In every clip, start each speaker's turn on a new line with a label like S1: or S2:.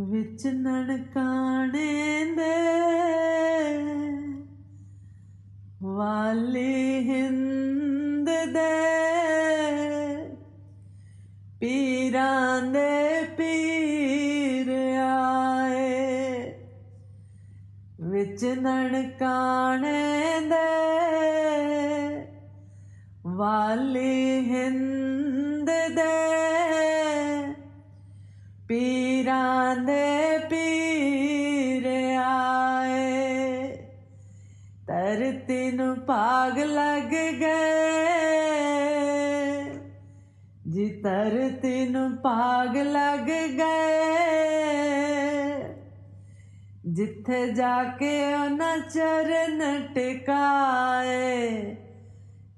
S1: ਵਿੱਚ ਨਨਕਾਣੇ ਦੇ ਵਾਲੀ ਹਿੰਦ ਦੇ ਪੀਰਾਂ ਦੇ ਪੀਰਾਂ ਦੇ ਪੀਰ ਆਏ। ਧਰਤੀ ਨੂੰ ਭਾਗ ਲੱਗ ਗਏ। ਜੀ ਧਰਤੀ ਨੂੰ ਭਾਗ ਲੱਗ ਗਏ। ਜਿੱਥੇ ਜਾ ਕੇ ਉਹਨਾਂ ਚਰਨ ਟਿਕਾਏ।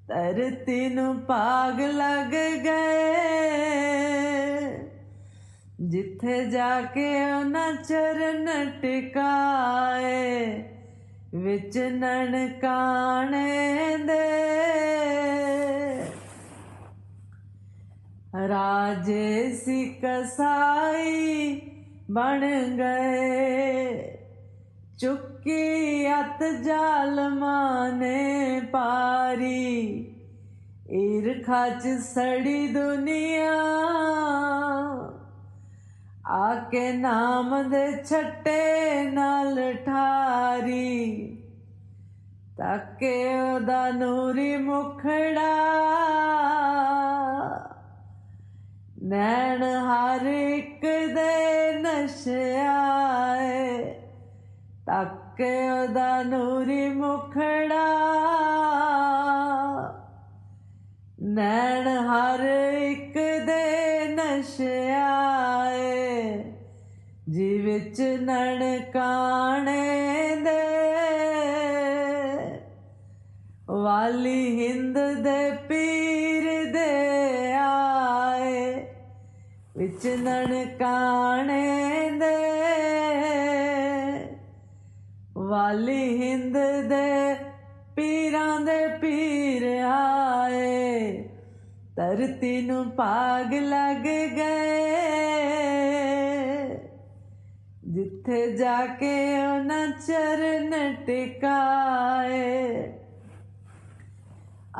S1: ਧਰਤੀ ਨੂੰ ਭਾਗ ਲੱਗ ਗਏ। ਜਿੱਥੇ ਜਾ ਕੇ ਉਹਨਾਂ ਚਰਨ ਟਿਕਾਏ, ਵਿੱਚ ਨਨਕਾਣੇ ਦੇ। ਰਾਜੇ ਸੀ ਕਸਾਈ ਬਣ ਗਏ, ਚੁੱਕੀ ਅਤ ਜ਼ਾਲਮਾਂ ਨੇ ਪਾਰੀ। ਈਰਖਾ ਚ ਸੜੀ ਦੁਨੀਆ ਆ ਕੇ ਨਾਮ ਦੇ ਛੱਟੇ ਨਾਲ ਠਾਰੀ, ਤਾਕੇ ਉਹਦਾ ਨੂਰੀ ਮੁਖੜਾ। ਨੈਣ ਹਰ ਇੱਕ ਦੇ ਨਸ਼ਿਆਏ ਤਾਕੇ ਉਹਦਾ ਨੂਰੀ ਮੁਖੜਾ। ਨੈਣ ਹਰ ਇੱਕ ਦੇ ਨਸ਼ਿਆਏ ਵਿੱਚ ਨਨਕਾਣੇ ਦੇ। ਵਾਲੀ ਹਿੰਦ ਦੇ ਪੀਰ ਦੇ ਆਏ, ਵਿੱਚ ਨਨਕਾਣੇ ਦੇ। ਵਾਲੀ ਹਿੰਦ ਦੇ ਪੀਰਾਂ ਦੇ ਪੀਰ ਆਏ, ਧਰਤੀ ਨੂੰ ਭਾਗ ਲੱਗ ਗਏ। ਜਿੱਥੇ ਜਾ ਕੇ ਉਹਨਾਂ ਚਰਨ ਟਿਕਾਏ।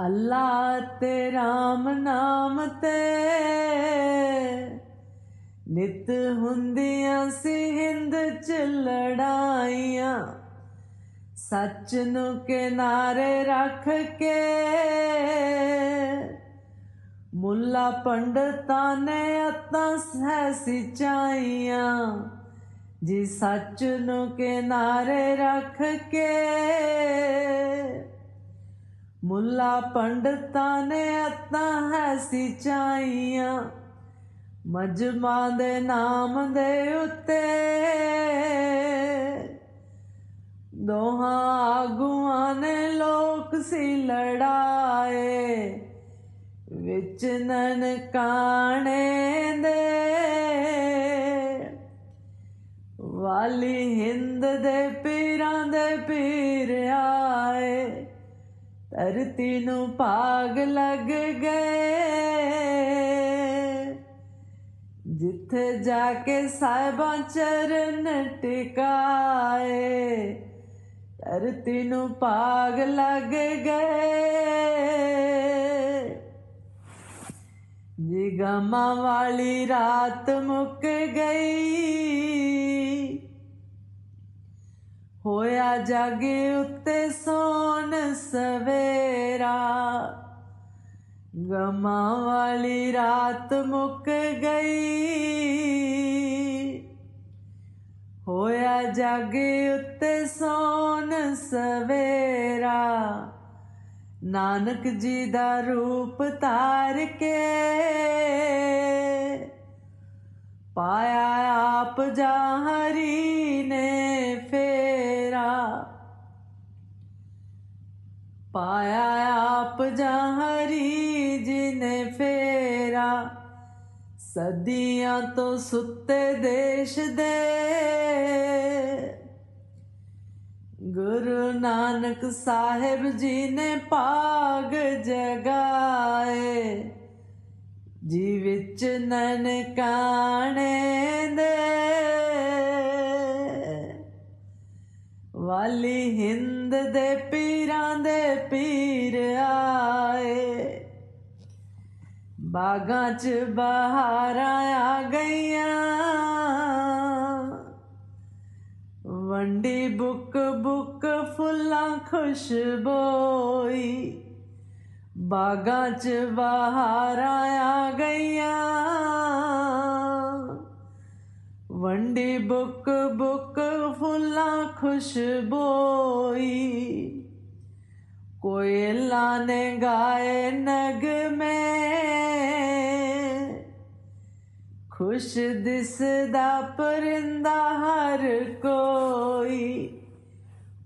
S1: ਅੱਲਾ ਤੇ ਰਾਮ ਨਾਮ ਤੇ ਨਿਤ ਹੁੰਦੀਆਂ ਸੀ ਹਿੰਦ ਚ ਲੜਾਈਆਂ। ਸੱਚ ਨੂੰ ਕਿਨਾਰੇ ਰੱਖ ਕੇ ਮੁੱਲਾ ਪੰਡਤਾਂ ਨੇ ਅਤਾਂ ਸਹਿ ਸਿਚਾਈਆਂ। ਜੀ ਸੱਚ ਨੂੰ ਕਿਨਾਰੇ ਰੱਖ ਕੇ ਮੁੱਲਾ ਪੰਡਤਾਂ ਨੇ ਅੱਤਾਂ ਹੈ ਸਿਚਾਈਆਂ ਮਜਮਾ ਦੇ ਨਾਮ ਦੇ ਉੱਤੇ। ਦੋਹਾਂ ਆਗੂਆਂ ਨੇ ਲੋਕ ਸੀ ਲੜਾਏ, ਵਿੱਚ ਨਨਕਾਣੇ ਦੇ। ਵਾਲੀ ਹਿੰਦ ਦੇ ਪੀਰਾਂ ਦੇ ਪੀਰ ਆਏ। ਧਰਤੀ ਨੂੰ ਭਾਗ ਲੱਗ ਗਏ। ਜਿੱਥੇ ਜਾ ਕੇ ਸਾਹਿਬਾਂ ਚਰਨ ਟਿਕਾਏ। ਧਰਤੀ ਨੂੰ ਭਾਗ ਲੱਗ ਗਏ। ਜੀ ਗਮਾਂ ਵਾਲੀ ਰਾਤ ਮੁੱਕ ਗਈ। ਹੋਇਆ ਜਾਗੇ ਉੱਤੇ ਸੋਨ ਸਵੇਰਾ। ਗਮਾਂ ਵਾਲੀ ਰਾਤ ਮੁੱਕ ਗਈ। ਹੋਇਆ ਜਾਗੇ ਉੱਤੇ ਸੋਨ ਸਵੇਰਾ। ਨਾਨਕ ਜੀ ਦਾ ਰੂਪ ਧਾਰ ਕੇ ਪਾਇਆ ਆਪ ਜਾਹਰੀ ਨੇ ਫੇਰਾ। ਪਾਇਆ ਆਪ ਜਾਹਰੀ ਜੀ ਨੇ ਫੇਰਾ। ਸਦੀਆਂ ਤੋਂ ਸੁੱਤੇ ਦੇਸ਼ ਦੇ ਗੁਰੂ ਨਾਨਕ ਸਾਹਿਬ ਜੀ ਨੇ ਪਾਗ ਜਗਾਏ, ਜੀ ਵਿੱਚ ਨਨਕਾਣੇ ਦੇ। ਵਾਲੀ ਹਿੰਦ ਦੇ ਪੀਰਾਂ ਦੇ ਪੀਰ ਆਏ, ਬਾਗਾਂ 'ਚ ਬਹਾਰਾਂ ਆ ਗਈਆਂ। ਵੰਡੀ ਬੁੱਕ ਬੁੱਕ ਫੁੱਲਾਂ ਖੁਸ਼ਬੋਈ ਬਾਗਾਂ 'ਚ ਬਹਾਰਾਂ ਆ ਗਈਆਂ। ਵੰਡੀ ਬੁੱਕ ਬੁੱਕ ਫੁੱਲਾਂ ਖੁਸ਼ਬੋਈ ਕੋਇਲਾ ਨੇ ਗਾਏ ਨਗਮੇ ਖੁਸ਼ ਦਿਸਦਾ ਪਰਿੰਦਾ ਹਰ ਕੋਈ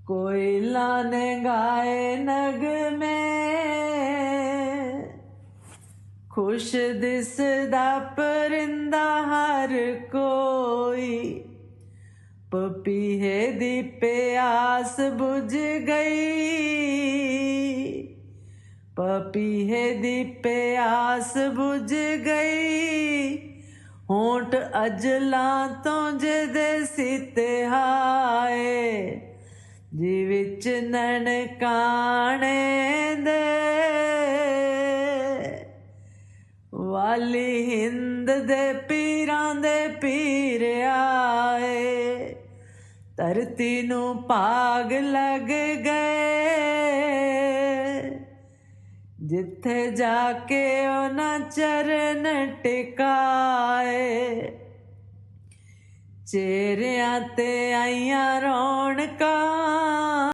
S1: ਕੋਇਲਾ ਨੇ ਗਾਏ ਨਗਮੇ ਖੁਸ਼ ਦਿਸਦਾ ਪਰਿੰਦਾ ਹਰ ਕੋਈ। ਪਪੀਹੇ ਦੀ ਪਿਆਸ ਬੁਝ ਗਈ। ਪਪੀਹੇ ਦੀ ਪਿਆਸ ਬੁਝ ਗਈ। ਹੋਂਟ ਅਜਲਾਂ ਤੋਂ ਜਿਹਦੇ ਸੀਤੇ ਹਾਏ, ਜੀ ਵਿੱਚ ਨਣ ਕਾਣੇ ਦੇ। ਵਾਲੀ ਹਿੰਦ ਦੇ ਪੀਰਾਂ ਦੇ ਪੀਰ ਆਏ, ਧਰਤੀ ਨੂੰ ਭਾਗ ਲੱਗ ਗਏ। ਜਿੱਥੇ ਜਾ ਕੇ ਉਹਨਾਂ ਚਰਨ ਟਿਕਾਏ। ਚਿਹਰਿਆਂ ਤੇ ਆਈਆਂ ਰੌਣਕਾਂ।